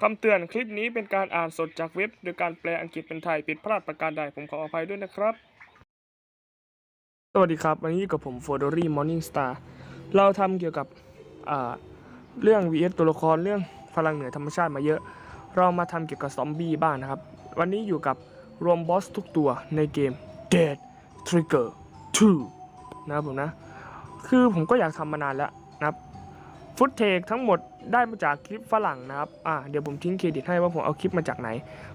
คำเตือนคลิปนี้เป็นการอ่านสดจากเว็บ โดยการแปลอังกฤษเป็นไทยผิดพลาดประการใดผมขออภัยด้วยนะครับ สวัสดีครับวันนี้อยู่กับผมโฟโดรี่มอร์นิ่งสตาร์เราทำเกี่ยวกับเรื่อง vs ตัวละครเรื่องพลังเหนือธรรมชาติมาเยอะ เรามาทำเกี่ยวกับซอมบี้บ้างนะครับ วันนี้อยู่กับรวมบอสทุกตัวในเกม Dead Trigger 2 นะครับผมนะ คือผมก็อยากทำมานานแล้วนะครับ ฟุตเทคทั้งหมดได้มาจากคลิปฝรั่งนะครับ อ่า เดี๋ยวผมทิ้งเครดิตให้ว่าผมเอาคลิปมาจากไหน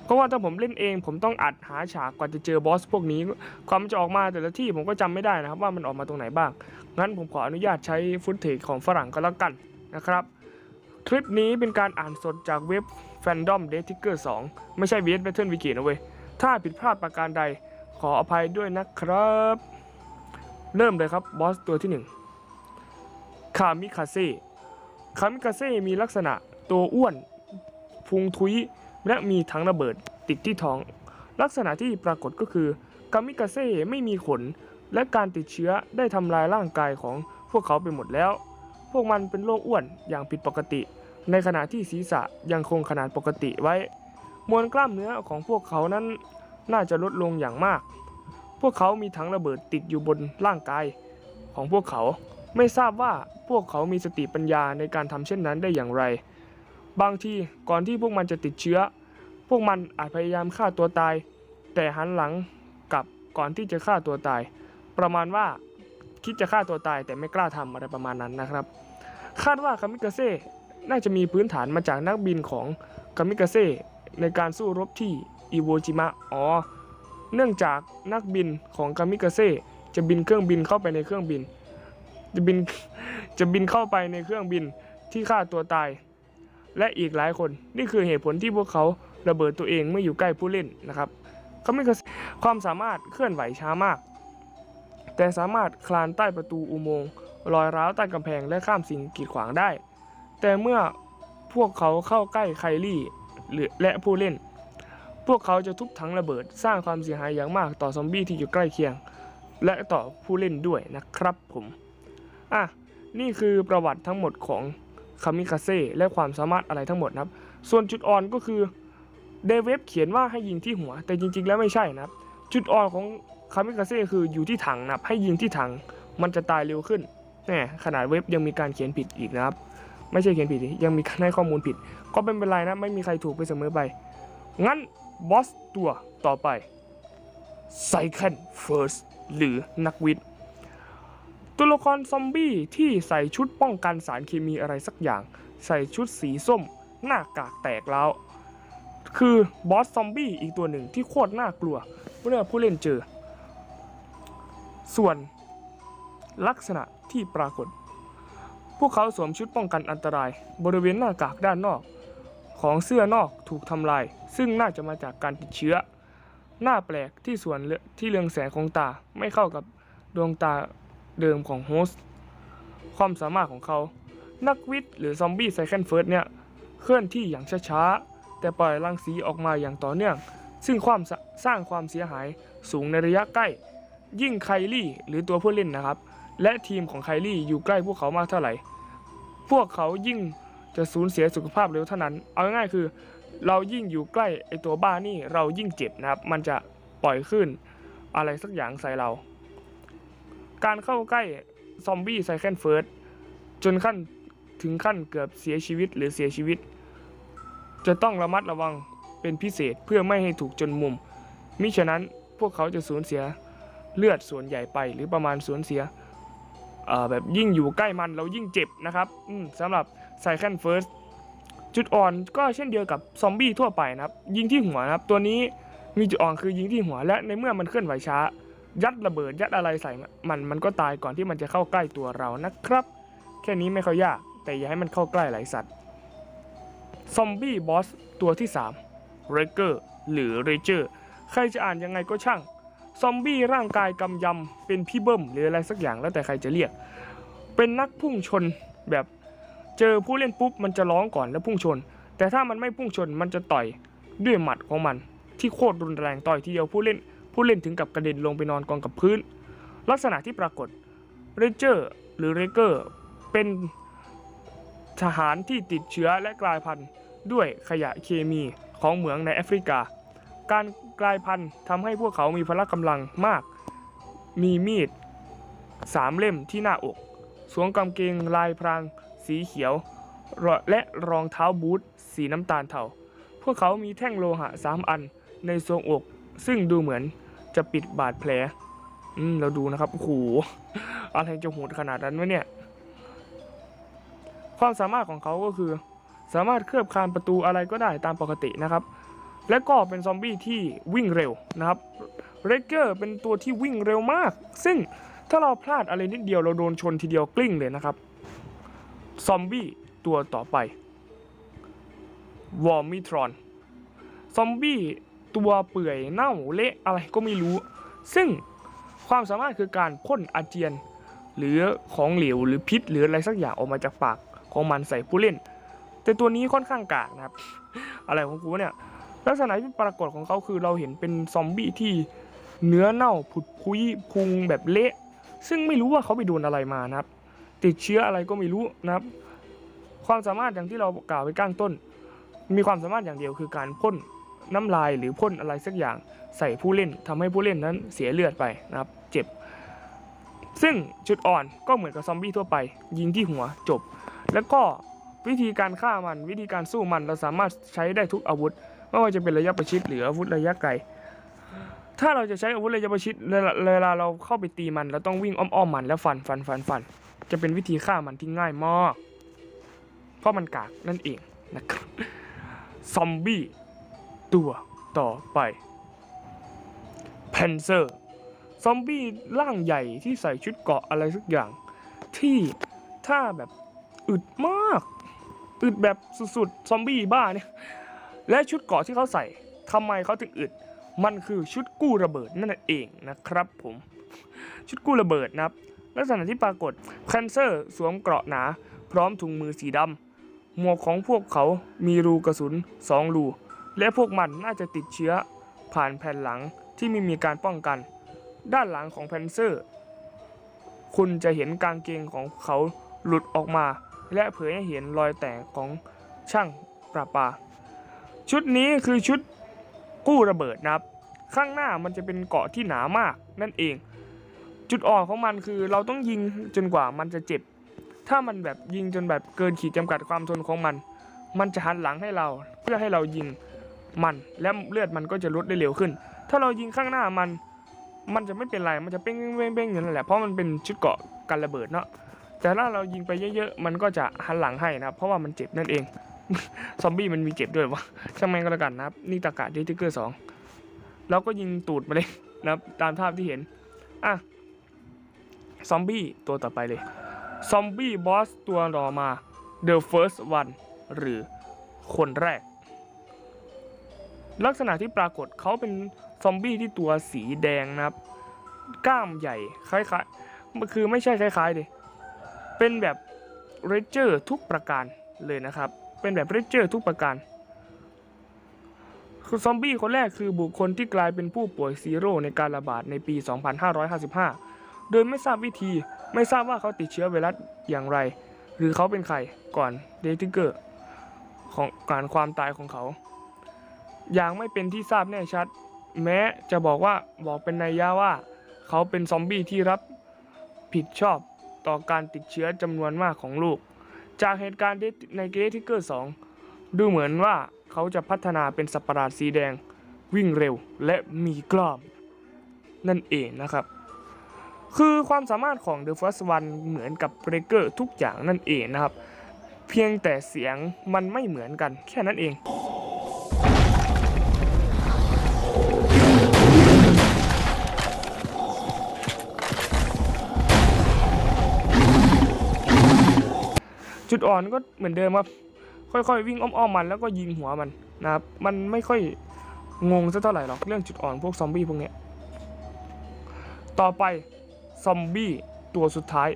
เพราะว่าถ้าผมเล่นเอง ผมต้องอัดหาฉากกว่าจะเจอบอสพวกนี้ ความมันจะออกมาแต่ละที่ผมก็จำไม่ได้นะครับ ว่ามันออกมาตรงไหนบ้าง งั้นผมขออนุญาตใช้ฟุตเทคของฝรั่งก็แล้วกันนะครับ คลิปนี้เป็นการอ่านสดจากเว็บ Fandom d a t i c k e r 2 ไม่ใช่ VS Battle Wiki นะเว้ย ถ้าผิดพลาดประการใดขออภัยด้วยนะครับ เริ่มเลยครับบอสตัวที่1คามิคาเซ่ คามิคาเซ่มีลักษณะตัวอ้วนพุงทุยและมีถังระเบิดติดที่ท้อง ลักษณะที่ปรากฏก็คือคามิคาเซ่ไม่มีขน และการติดเชื้อได้ทำลายร่างกายของพวกเขาไปหมดแล้ว พวกมันเป็นโรคอ้วนอย่างผิดปกติ ในขณะที่ศีรษะยังคงขนาดปกติไว้ มวลกล้ามเนื้อของพวกเขานั้นน่าจะลดลงอย่างมาก พวกเขามีถังระเบิดติดอยู่บนร่างกายของพวกเขา ไม่ทราบว่าพวกเขามีสติปัญญาในการทำเช่นนั้นได้อย่างไร บางทีก่อนที่พวกมันจะติดเชื้อ พวกมันอาจพยายามฆ่าตัวตาย แต่หันหลังกลับก่อนที่จะฆ่าตัวตาย ประมาณว่าคิดจะฆ่าตัวตายแต่ไม่กล้าทำอะไรประมาณนั้นนะครับ คาดว่าคามิกาเซ่น่าจะมีพื้นฐานมาจากนักบินของคามิกาเซ่ในการสู้รบที่อิโวจิมะอ๋อเนื่องจากนักบินของคามิกาเซ่จะบินเครื่องบินเข้าไปในเครื่องบิน จะบินจะบินเข้าไปในเครื่องบินที่ฆ่าตัวตาย และอีกหลายคน นี่คือเหตุผลที่พวกเขาระเบิดตัวเองเมื่ออยู่ใกล้ผู้เล่นนะครับคามิกาเซ่ความสามารถเคลื่อนไหวช้ามาก แต่สามารถคลานใต้ประตูอุโมงค์ลอยร้าวใต้กำแพงและข้ามสิ่งกีดขวางได้ แต่เมื่อพวกเขาเข้าใกล้ไคลี่หรือและผู้เล่น พวกเขาจะทุบถังระเบิดสร้างความเสียหายอย่างมากต่อซอมบี้ที่อยู่ใกล้เคียง และต่อผู้เล่นด้วยนะครับผม อะนี่คือประวัติทั้งหมดของคามิคาเซ่และความสามารถอะไรทั้งหมดนะครับ ส่วนจุดอ่อนก็คือเดเวฟเขียนว่าให้ยิงที่หัว แต่จริง ๆ แล้วไม่ใช่นะครับ จุดอ่อนของคามิคาเซ่คืออยู่ที่ถังนะครับให้ยิงที่ถังมันจะตายเร็วขึ้นแน่ขนาดเว็บยังมีการเขียนผิดอีกนะครับ ไม่ใช่เขียนผิดยังมีการให้ข้อมูลผิด ก็เป็นไรนะไม่มีใครถูกไปเสมอไป งั้นบอสตัวต่อไป Second First หรือนักวิทย์ ตัวละครซอมบี้ที่ใส่ชุดป้องกันสารเคมีอะไรสักอย่าง ใส่ชุดสีส้ม หน้ากากแตกแล้ว คือบอสซอมบี้อีกตัวหนึ่งที่โคตรน่ากลัวเมื่อผู้เล่นเจอ ส่วนลักษณะที่ปรากฏ พวกเขาสวมชุดป้องกันอันตราย บริเวณหน้ากากด้านนอก ของเสื้อนอกถูกทำลาย ซึ่งน่าจะมาจากการติดเชื้อ หน้าแปลกที่ส่วนเลือที่เรืองแสงของตาไม่เข้ากับดวงตา เดิมของโฮสต์ความสามารถของเขา นักวิทย์หรือซอมบี้ไซเคิลเฟิร์สเนี่ย เคลื่อนที่อย่างช้าๆ แต่ปล่อยรังสีออกมาอย่างต่อเนื่อง ซึ่งความสสร้างความเสียหายสูงในระยะใกล้ ยิ่งไคลี่หรือตัวผู้เล่นนะครับ และทีมของไคลี่อยู่ใกล้พวกเขามากเท่าไหร่ พวกเขายิ่งจะสูญเสียสุขภาพเร็วเท่านั้น เอาง่ายๆคือ เรายิ่งอยู่ใกล้ไอตัวบ้านี่เรายิ่งเจ็บนะครับ มันจะปล่อยขึ้นอะไรสักอย่างใส่เรา การเข้าใกล้ซอมบี้ไซเคิลเฟิร์สจนขั้นถึงขั้นเกือบเสียชีวิตหรือเสียชีวิต จะต้องระมัดระวังเป็นพิเศษเพื่อไม่ให้ถูกจนมุม มิฉะนั้นพวกเขาจะสูญเสียเลือดส่วนใหญ่ไปหรือประมาณสูญเสียแบบยิ่งอยู่ใกล้มันเรายิ่งเจ็บนะครับสำหรับไซเคิลเฟิร์สจุดอ่อนก็เช่นเดียวกับซอมบี้ทั่วไปนะครับ ยิงที่หัวนะครับ ตัวนี้มีจุดอ่อนคือยิงที่หัวและในเมื่อมันเคลื่อนไหวช้า ยัดระเบิดยัดอะไรใส่มันมันก็ตายก่อนที่มันจะเข้าใกล้ตัวเรานะครับ แค่นี้ไม่ค่อยยาก แต่อย่าให้มันเข้าใกล้หลายสัตว์ซอมบี้บอสตัวที่3 r e เกอร์หรือเรเจอร์ใครจะอ่านยังไงก็ช่าง ซอมบี้ร่างกายกำยำ เป็นพี่เบิ้มหรืออะไรสักอย่างแล้วแต่ใครจะเรียก เป็นนักพุ่งชนแบบเจอผู้เล่นปุ๊บมันจะร้องก่อนแล้วพุ่งชน แต่ถ้ามันไม่พุ่งชนมันจะต่อยด้วยหมัดของมัน ที่โคตรรุนแรงต่อยทีเดียวผู้เล่น ผู้เล่นถึงกับกระเด็นลงไปนอนกองกับพื้น ลักษณะที่ปรากฏเรเจอร์หรือเรเกอร์เป็นทหารที่ติดเชื้อและกลายพันธุ์ด้วยขยะเคมีของเหมืองในแอฟริกา การกลายพันธุ์ทำให้พวกเขามีพละกำลังมาก มีมีดสามเล่มที่หน้าอก สวมกางเกงลายพรางสีเขียว และรองเท้าบูทสีน้ำตาลเทา พวกเขามีแท่งโลหะสามอันในทรงอก ซึ่งดูเหมือน จะปิดบาดแผล อืม เราดูนะครับ โอ้โห อะไรจะโหดขนาดนั้นวะเนี่ย ความสามารถของเขาก็คือ สามารถเคลือบคานประตูอะไรก็ได้ตามปกตินะครับ และก็เป็นซอมบี้ที่วิ่งเร็วนะครับ เรเกอร์เป็นตัวที่วิ่งเร็วมาก ซึ่งถ้าเราพลาดอะไรนิดเดียวเราโดนชนทีเดียวกลิ้งเลยนะครับ ซอมบี้ตัวต่อไป วอร์มิทรอน ซอมบี้ ตัวเปื่อยเน่าเละอะไรก็ไม่รู้ ซึ่งความสามารถคือการพ่นอาเจียน หรือของเหลวหรือพิษ หรืออะไรสักอย่างออกมาจากปากของมันใส่ผู้เล่น แต่ตัวนี้ค่อนข้างกากนะครับ อะไรของกูเนี่ยลักษณะที่ปรากฏของเขาคือเราเห็นเป็นซอมบี้ที่เนื้อเน่าผุดพุยพุงแบบเละ ซึ่งไม่รู้ว่าเขาไปโดนอะไรมานะครับ ติดเชื้ออะไรก็ไม่รู้นะครับ ความสามารถอย่างที่เรากล่าวไปข้างต้น มีความสามารถอย่างเดียวคือการพ่น น้ำลายหรือพ่นอะไรสักอย่างใส่ผู้เล่นทำให้ผู้เล่นนั้นเสียเลือดไปนะครับ เจ็บ ซึ่งจุดอ่อนก็เหมือนกับซอมบี้ทั่วไป ยิงที่หัวจบ แล้วก็วิธีการฆ่ามันวิธีการสู้มันเราสามารถใช้ได้ทุกอาวุธ ไม่ว่าจะเป็นระยะประชิดหรืออาวุธระยะไกล ถ้าเราจะใช้อาวุธระยะประชิดเวลาเวลาเราเข้าไปตีมันเราต้องวิ่งอ้อมๆมันแล้วฟันฟันฟันฟันจะเป็นวิธีฆ่ามันที่ง่ายมากเพราะมันกากนั่นเองนะครับซอมบี้ ตัวต่อไปเพนเซอร์ ซอมบี้ร่างใหญ่ที่ใส่ชุดเกราะอะไรสักอย่าง ที่ถ้าแบบอึดมาก อึดแบบสุดๆ ซอมบี้บ้าเนี่ย และชุดเกราะที่เขาใส่ทำไมเขาถึงอึด มันคือชุดกู้ระเบิดนั่นเองนะครับผม ชุดกู้ระเบิดนะครับ ลักษณะที่ปรากฏแคนเซอร์สวมเกราะหนา พร้อมถุงมือสีดำหมวกของพวกเขามีรูกระสุนสองรู และพวกมันน่าจะติดเชื้อผ่านแผ่นหลังที่ไม่มีการป้องกัน ด้านหลังของแพนเซอร์ คุณจะเห็นกางเกงของเขาหลุดออกมา และเผยให้เห็นรอยแตกของช่างประปา ชุดนี้คือชุดกู้ระเบิดนะครับ ข้างหน้ามันจะเป็นเกาะที่หนามากนั่นเอง จุดอ่อนของมันคือเราต้องยิงจนกว่ามันจะเจ็บ ถ้ามันแบบยิงจนแบบเกินขีดจำกัดความทนของมัน มันจะหันหลังให้เราเพื่อให้เรายิง มันและเลือดมันก็จะลดได้เร็วขึ้น ถ้าเรายิงข้างหน้ามัน มันจะไม่เป็นไรมันจะเป้งเป้งเป้งอยู่นั่นแหละเพราะมันเป็นชุดเกาะกันระเบิดเนาะแต่ถ้าเรายิงไปเยอะๆมันก็จะหันหลังให้นะครับเพราะว่ามันเจ็บนั่นเองซอมบี้มันมีเจ็บด้วยวะช่างแม่งก็แล้วกันนะครับ นี่ตากาเดทิเกอร์สองเราก็ยิงตูดมาเลยนะครับตามภาพที่เห็นอะซอมบี้ตัวต่อไปเลยซอมบี้บอสตัวต่อมา The First One หรือคนแรก ลักษณะที่ปรากฏเขาเป็นซอมบี้ที่ตัวสีแดงนะครับ กล้ามใหญ่คล้ายๆคือไม่ใช่คล้ายๆดิเป็นแบบเรเจอร์ทุกประการเลยนะครับ เป็นแบบเรเจอร์ทุกประการคือซอมบี้คนแรกคือบุคคลที่กลายเป็นผู้ป่วยซีโร่ในการระบาดในปี 2555 โดยไม่ทราบวิธีไม่ทราบว่าเขาติดเชื้อไวรัสอย่างไร หรือเขาเป็นใครก่อนเดทิเกอร์ของการความตายของเขา อย่างไม่เป็นที่ทราบแน่ชัด แม้จะบอกว่าบอกเป็นนัยยะว่า เขาเป็นซอมบี้ที่รับผิดชอบต่อการติดเชื้อจำนวนมากของลูก จากเหตุการณ์ในเกทิเกอร์ 2 ดูเหมือนว่าเขาจะพัฒนาเป็นสัตว์ประหลาดสีแดง วิ่งเร็วและมีกล้าม นั่นเองนะครับ คือความสามารถของ The First One เหมือนกับเบรเกอร์ทุกอย่างนั่นเองนะครับ เพียงแต่เสียงมันไม่เหมือนกันแค่นั้นเอง จุดอ่อนก็เหมือนเดิมครับ ค่อยๆวิ่งอ้อมๆมันแล้วก็ยิงหัวมันนะครับมันไม่ค่อยงงสักเท่าไหร่หรอกเรื่องจุดอ่อนพวกซอมบี้พวกเนี้ยต่อไปซอมบี้ตัวสุดท้าย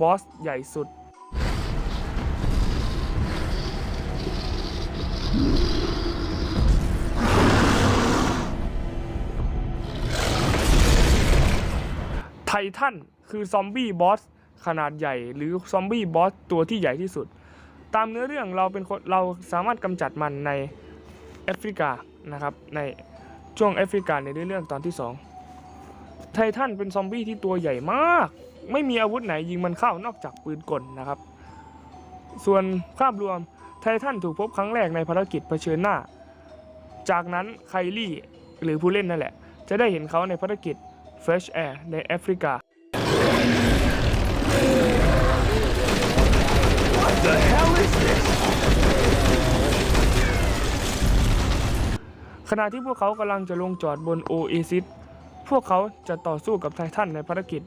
บอสใหญ่สุดไททันคือซอมบี้บอส ขนาดใหญ่ หรือซอมบี้บอสตัวที่ใหญ่ที่สุด ตามเนื้อเรื่องเราเป็นคนเราสามารถกำจัดมันในแอฟริกานะครับในช่วงแอฟริกาในเนื้อเรื่องตอนที่ 2 ไททันเป็นซอมบี้ที่ตัวใหญ่มาก ไม่มีอาวุธไหนยิงมันเข้านอกจากปืนกลนะครับ ส่วนภาพรวมไททันถูกพบครั้งแรกในภารกิจเผชิญหน้า จากนั้นไคลี่หรือผู้เล่นนั่นแหละ จะได้เห็นเขาในภารกิจ Fresh Air ในแอฟริกา ขณะที่พวกเขากำลังจะลงจอดบนโอเอซิสพวกเขาจะต่อสู้กับไททันในภารกิจ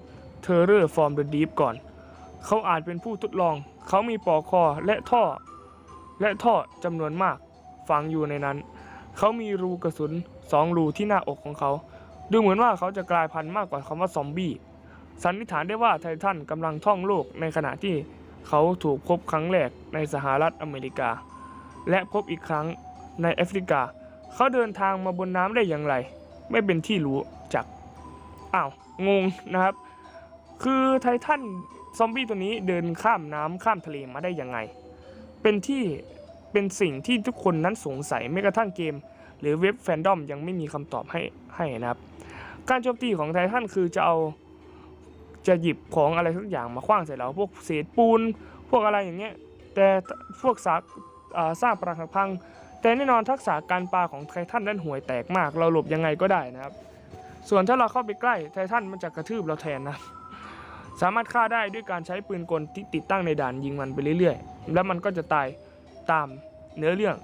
Terror from the Deep ก่อน เขาอาจเป็นผู้ทดลอง เขามีปอกคอและท่อ และท่อจำนวนมากฝังอยู่ในนั้น เขามีรูกระสุนสองรูที่หน้าอกของเขา ดูเหมือนว่าเขาจะกลายพันธุ์มากกว่าคำว่าซอมบี้ สันนิษฐานได้ว่าไททันกำลังท่องโลกในขณะที่เขาถูกพบครั้งแรกในสหรัฐอเมริกา และพบอีกครั้งในแอฟริกา เขาเดินทางมาบนน้ำได้อย่างไร ไม่เป็นที่รู้จักอ้าวงงนะครับ คือไททันซอมบี้ตัวนี้เดินข้ามน้ำข้ามทะเลมาได้ยังไง เป็นที่เป็นสิ่งที่ทุกคนนั้นสงสัยแม้กระทั่งเกม หรือเว็บแฟนดอมยังไม่มีคำตอบให้ให้นะครับ การโจมตีของไททันคือจะเอาจะหยิบของอะไรสักอย่างมาคว้างใส่เราพวกเศษปูน พวกอะไรอย่างเงี้ยแต่พวกสากสร้างปรักหักพัง แต่แน่นอนทักษะการปาของไททันนั้นห่วยแตกมาก เราหลบยังไงก็ได้นะครับ ส่วนถ้าเราเข้าไปใกล้ไททันมันจะกระทืบเราแทนนะ สามารถฆ่าได้ด้วยการใช้ปืนกลที่ติดตั้งในด่านยิงมันไปเรื่อยๆ แล้วมันก็จะตายตามเนื้อเรื่อง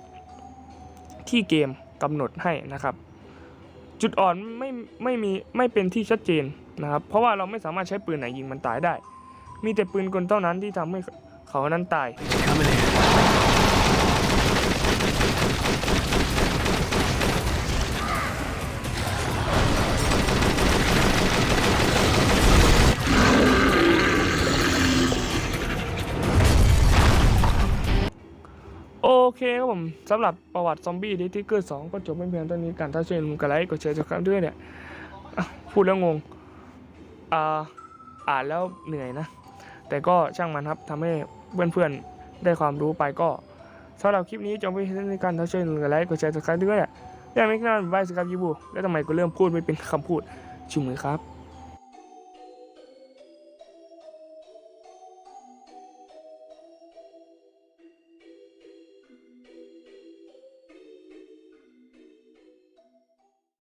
ที่เกมกำหนดให้นะครับ จุดอ่อนไม่ไม่มีไม่เป็นที่ชัดเจนนะครับ เพราะว่าเราไม่สามารถใช้ปืนไหนยิงมันตายได้ มีแต่ปืนกลเท่านั้นที่ทำให้เขานั้นตาย เคครับผมสำหรับประวัติซอมบี้ดิทิเกอร์สก็จบไม่เพียงเท่านี้กันถ้าช่วยลืมกดไลค์กดแชร์กดครับด้วยเนี่ยพูดแล้วงงอ่าอ่านแล้วเหนื่อยนะ แต่ก็ช่างมันครับทำให้เพื่อนๆได้ความรู้ไปก็สำหรับคลิปนี้จบไม่เพียงเท่านี้กันถ้าช่วยลืมกดไลค์กดแชร์กดครับด้วยเนี่ยยังไม่กล้าบายสครับยูบูแล้วทำไมกูเริ่มพูดไม่เป็นคำพูดชูมือครับ